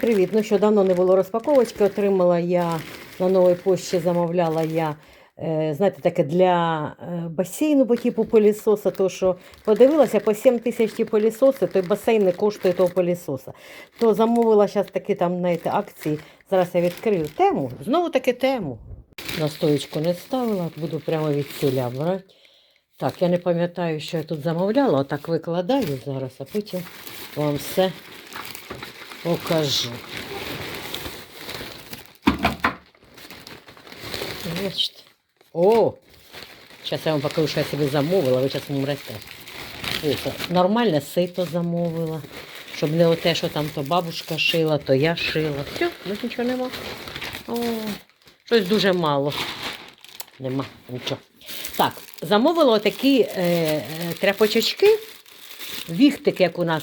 Привіт! Ну що давно не було розпаковочки. Отримала я на новій пошті, замовляла я. е, Знаєте, таке для е, басейну по типу пилісоса, то що подивилася по 7 тисяч ті пилісоси, той басейн не коштує того пилісоса. То замовила зараз такі там знаєте, акції. Зараз я відкрию тему. Знову таки тему. На стоечку не ставила, буду прямо від ціля брати. Так, я не пам'ятаю, що я тут замовляла, отак викладаю зараз, а потім вам все покажу. Бачите. О! Зараз я вам покажу, що я собі замовила, ви зараз умрете. Нормальне сито замовила. Щоб не оте, що там то бабушка шила, то я шила. Все, більш нічого нема. О, щось дуже мало. Нема нічого. Так, замовила отакі е, е, тряпочечки, віхтики, як у нас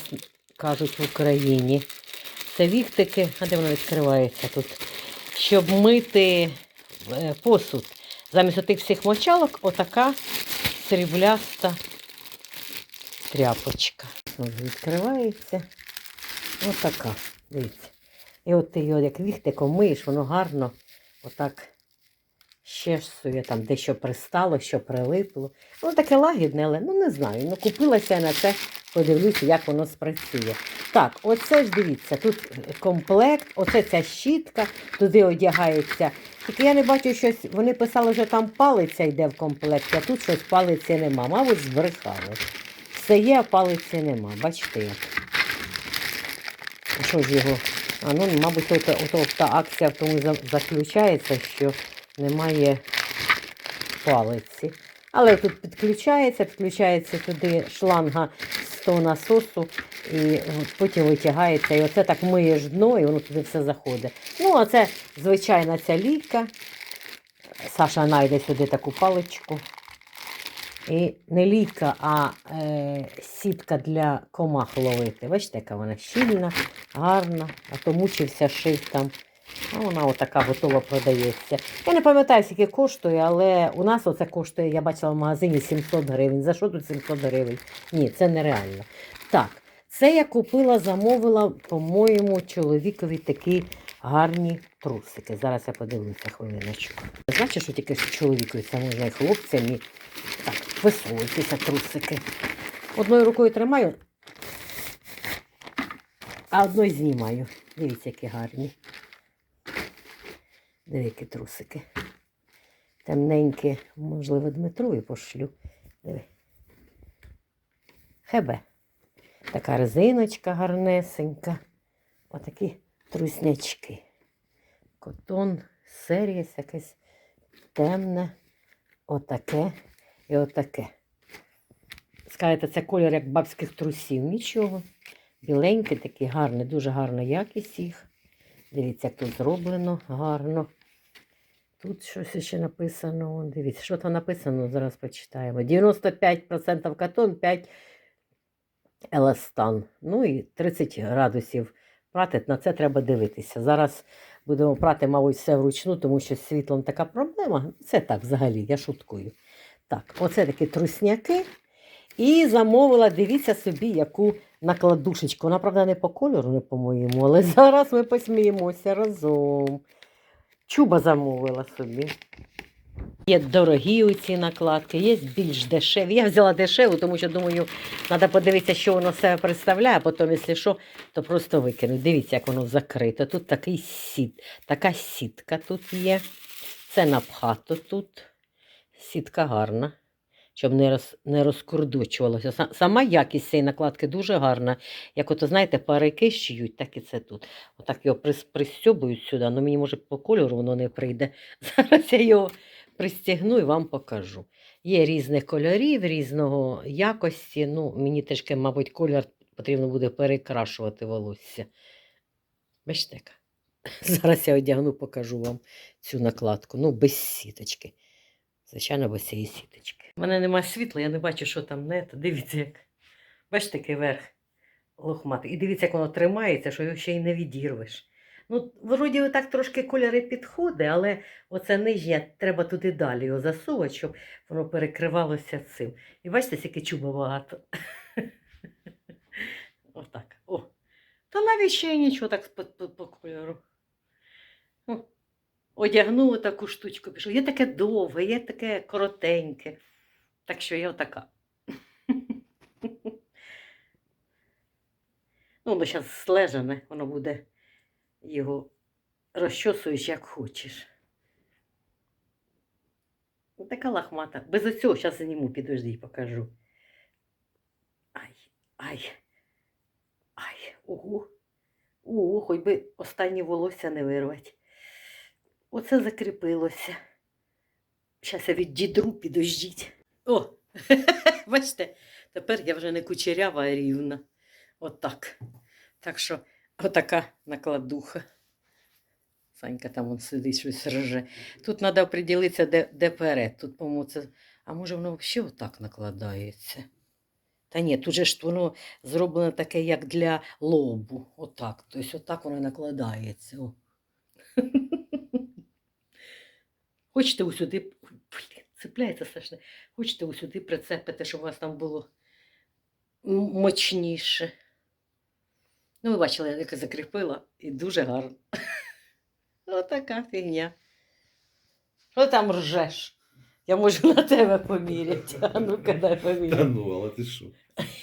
кажуть в Україні. Це віхтики, а де воно відкривається тут? Щоб мити е, посуд. Замість отих всіх мочалок, отака срібляста тряпочка. Відкривається. Отака. Дивіться. І от ти його як віхтиком миєш, воно гарно отак щесує, там дещо пристало, що прилипло. Воно таке лагідне, але ну не знаю. Ну купилася я на це, подивлюся, як воно спрацює. Так, оце ж дивіться, тут комплект, оце ця щітка, туди одягається. Тільки я не бачу щось, вони писали, що там палиця йде в комплекті, а тут щось палиці нема. Мабуть, збрехали. Все є, а палиці нема. Бачите як. Що ж його? А ну, мабуть, ото, ото та акція в тому заключається, що немає палиці. Але тут підключається, підключається туди шланга того насосу, і потім витягається. І оце так миєш дно, і воно туди все заходить. Ну, а це звичайна ця лійка. Саша знайде сюди таку паличку. І не лійка, а е, сітка для комах ловити. Бачите, яка вона щільна, гарна, а то мучився шив там. А вона отака готова продається. Я не пам'ятаю, скільки коштує, але у нас оце коштує, я бачила в магазині 700 гривень. За що тут 700 гривень? Ні, це нереально. Так, це я купила, замовила, по-моєму, чоловікові такі гарні трусики. Зараз я подивлюся хвилиночку. Значить, що тільки чоловікові, це можна і хлопцям, і так, висовуйтеся трусики. Одною рукою тримаю, а одною знімаю. Дивіться, які гарні. Диви, трусики. Темненькі, можливо, Дмитрові пошлю. Диви. Хебе. Така резиночка гарнесенька. Отакі труснячки. Котон, серіс якесь темне. Отаке і отаке. Скажете, це колір як бабських трусів. Нічого. Біленький, такий гарний, дуже гарна якість їх. Дивіться, як тут зроблено гарно. Тут щось ще написано. Дивіться, що там написано, зараз почитаємо. 95% катон, 5 еластан. Ну і 30 градусів прати. На це треба дивитися. Зараз будемо прати, мабуть, все вручну, тому що з світлом така проблема. Це так взагалі, я шуткую. Так, оце такі трусняки. І замовила, дивіться собі, яку накладушечку. Вона, правда, не по кольору, не по-моєму, але зараз ми посміємося разом. Чуба замовила собі. Є дорогі оці накладки, є більш дешеві. Я взяла дешеву, тому що думаю, треба подивитися, що воно себе представляє, а потім, якщо що, то просто викину. Дивіться, як воно закрите. Тут такий сіт, така сітка тут є. Це напхато тут. Сітка гарна, щоб не, роз, не розкурдучувалося. Са- Сама якість цієї накладки дуже гарна. Як ото, знаєте, парики шиють, так і це тут. Отак його пристьобують сюди, але мені може по кольору воно не прийде. Зараз я його пристягну і вам покажу. Є різних кольорів, різного якості. Ну, мені трішки, мабуть, колір потрібно буде перекрашувати волосся. Бачите. Зараз я одягну, покажу вам цю накладку. Ну, без сіточки. Звичайно, без цієї сіточки. У мене немає світла, я не бачу, що там не. то Дивіться, як. Бачите, який верх лохматий. І дивіться, як воно тримається, що його ще й не відірвеш. Ну, вроді так трошки кольори підходить, але оце нижнє треба туди далі його засувати, щоб воно перекривалося цим. І бачите, скільки чуба багато. Отак. О, Та навіть ще й нічого так по кольору. Одягнула таку штучку, пішов. Є таке довге, є таке коротеньке. Так що я отака. Ну, воно зараз слежане, воно буде його розчосуєш, як хочеш. Така лахмата. Без оцього зараз зніму, підожди покажу. Ай, ай, ай, ого. Ого, хоч би останні волосся не вирвати. Оце закріпилося. Зараз я віддідру, підождіть. О, бачите, тепер я вже не кучерява, а рівна. Отак. Так що, отака накладуха. Санька там он сидить, щось рже. Тут треба оприділитися, де, де перед. Тут, по-моєму, це. А може воно взагалі отак накладається? Та ні, тут же ж воно зроблено таке, як для лобу. Отак. Тобто отак воно накладається. О. Хочете усюди, цепляється страшно. Хочете усюди прицепити, щоб у вас там було м- мощніше. Ну, ви бачили, як я закріпила, і дуже гарно. Отака фігня. Що там ржеш? Я можу на тебе поміряти. А ну-ка дай Та поміряти. ну, але ти що?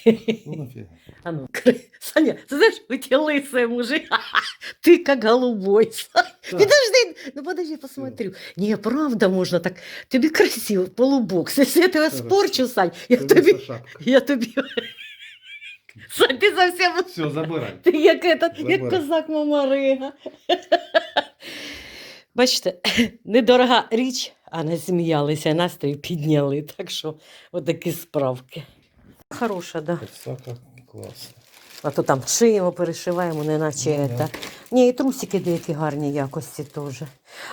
Ну нафіга. А ну, кри- Саня, ты знаешь, у тебя лысый мужик, ты как голубой. Сань. Подожди, ну подожди, посмотрю. Не, правда можно так. Тобі красиво, полубокс. Если я тебе Хорошо. спорчу, Сань, я Це тобі, лиса шапка. я тобі... Сань, ти совсем... Все, забирай. Ти як, этот, як Забирай. козак Мамарига. Бачите, недорога річ, а не сміялися, настрій підняли. Так що отакі справки. Хороша, да. Подсака класно. А то там шиємо, перешиваємо, не наче Ну, да. це. Ні, і трусики деякі гарні якості теж.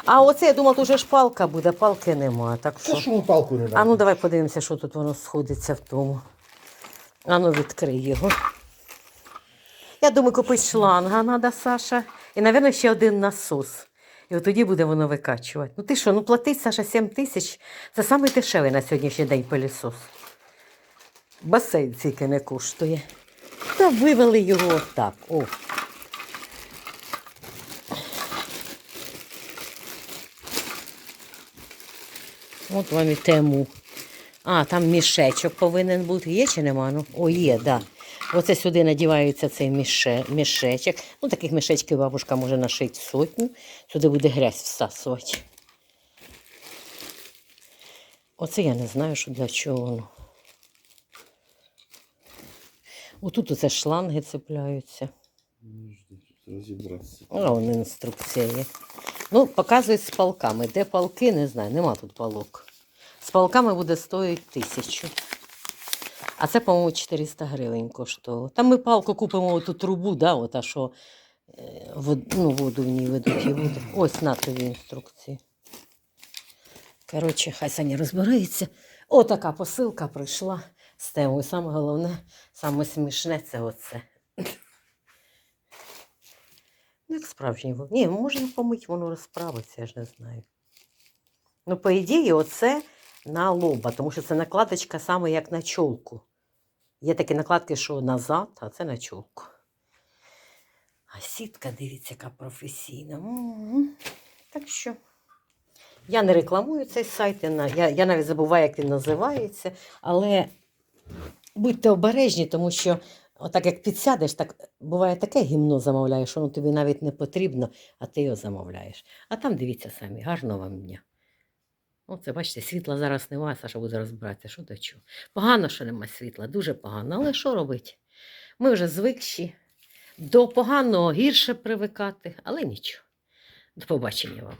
А оце я думала, тут вже ж палка буде, палки нема. Так Та що. що ми палку не А ну давай подивимося, що тут воно сходиться в тому. А ну відкрий його. Я думаю, купити шланга треба, Саша. І, мабуть, ще один насос. І от тоді буде воно викачувати. Ну ти що, ну платить, Саша, 7 тисяч. Це самий дешевий на сьогоднішній день пилісос. Басейн тільки не коштує. Та вивели його отак. О. От вам і тему. А, там мішечок повинен бути. Є чи нема? Ну, о, є. Да. Оце сюди надівається цей міше, мішечок. Ну, таких мішечків бабушка може нашити сотню. Сюди буде грязь всасувати. Оце я не знаю, що для чого воно. Отут оце шланги цепляються. Розібратися. А, вон інструкція є. Ну, показують з палками. Де палки, не знаю, нема тут палок. З палками буде стоїти тисячу. А це, по-моєму, 400 гривень коштувало. Там ми палку купимо оту трубу, да, ота, що е, вод, ну, воду в ній ведуть і воду. Ось на тобі інструкції. Коротше, хай Саня розбирається. Отака посилка прийшла з темою. Саме головне, саме смішне це оце. Ну, як справжній. Ні, можна помить, воно розправиться, я ж не знаю. Ну, по ідеї, оце на лоба, тому що це накладочка саме як на чолку. Є такі накладки, що назад, а це на чолку. А сітка, дивіться, яка професійна. М. Так що я не рекламую цей сайт, я, я навіть забуваю, як він називається, але будьте обережні, тому що Отак як підсядеш, так буває таке гімно замовляєш, що воно тобі навіть не потрібно, а ти його замовляєш. А там дивіться самі, гарного вам дня. Оце, бачите, світла зараз немає, Саша буде розбиратися, що до чого. Погано, що немає світла, дуже погано, але що робити? Ми вже звикші. До поганого гірше привикати, але нічого. До побачення вам.